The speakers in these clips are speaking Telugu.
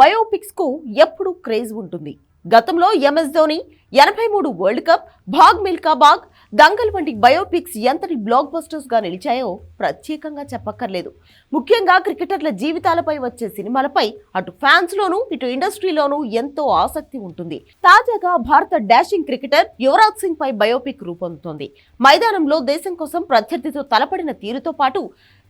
బయోపిక్స్కు ఎప్పుడు క్రేజ్ ఉంటుంది. గతంలో ఎంఎస్ ధోని ఎనభై మూడు వరల్డ్ కప్ భాగ్ మిల్కా బాగ్ దంగల్ వంటి బయోపిక్స్ ఎంతటి బ్లాక్ బస్టర్స్గా నిలిచాయో ప్రత్యేకంగా చెప్పక్కర్లేదు. ముఖ్యంగా క్రికెటర్ల జీవితాలపై వచ్చే సినిమాలపై అటు ఫ్యాన్స్లోనూ ఇటు ఇండస్ట్రీలోనూ ఎంతో ఆసక్తి ఉంటుంది. తాజాగా భారత డాషింగ్ క్రికెటర్ యువరాజ్ సింగ్ పై బయోపిక్ రూపొందుతోంది. మైదానంలో దేశం కోసం ప్రత్యర్థితో తలపడిన తీరుతో పాటు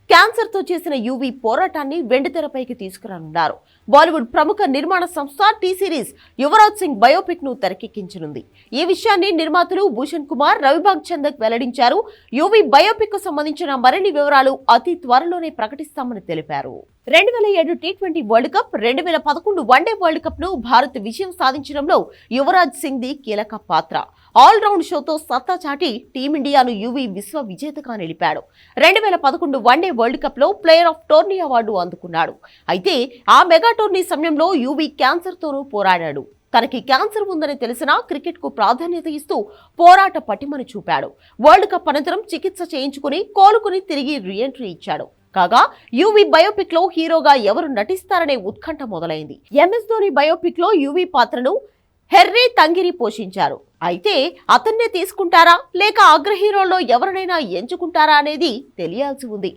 క్యాన్సర్తో చేసిన యూవీ పోరాటాన్ని వెండితెరపైకి తీసుకురానున్నారు. బాలీవుడ్ ప్రముఖ నిర్మాణ సంస్థ టీ సిరీస్ యువరాజ్ సింగ్ బయోపిక్ను తెరకెక్కించనుంది. ఈ విషయాన్ని నిర్మాతలు భూషణ్ కుమార్ రవిభాగ్ చందక్ వెల్లడించారు. యూవీ బయోపిక్కు సంబంధించిన మరిన్ని వివరాలు అతి త్వరలోనే ప్రకటిస్తామని తెలిపారు. రెండు వేల ఏడు టీ ట్వంటీ వరల్డ్ కప్ రెండు వేల పదకొండు వన్డే వరల్డ్ కప్ను భారత్ విజయం సాధించడంలో యువరాజ్ సింగ్ ది కీలక పాత్ర. ఆల్ రౌండ్ షోతో సత్తా చాటి టీమిండియాను యువి విశ్వ విజేతగా నిలిపాడు. రెండు వేల పదకొండు వన్డే వరల్డ్ కప్లో ప్లేయర్ ఆఫ్ టోర్నీ అవార్డు అందుకున్నాడు. అయితే ఆ మెగా టోర్నీ సమయంలో యువి క్యాన్సర్తోనూ పోరాడాడు. తనకి క్యాన్సర్ ఉందని తెలిసినా క్రికెట్కు ప్రాధాన్యత ఇస్తూ పోరాట పటిమను చూపాడు. వరల్డ్ కప్ అనంతరం చికిత్స చేయించుకుని కోలుకుని తిరిగి రీఎంట్రీ ఇచ్చాడు. కాగా యూవీ బయోపిక్లో హీరోగా ఎవరు నటిస్తారనే ఉత్కంఠ మొదలైంది. ఎంఎస్ ధోని బయోపిక్లో యూవీ పాత్రను హెర్రీ తంగిరి పోషించారు. అయితే అతన్నే తీసుకుంటారా లేక అగ్ర హీరోల్లో ఎవరినైనా ఎంచుకుంటారా అనేది తెలియాల్సి ఉంది.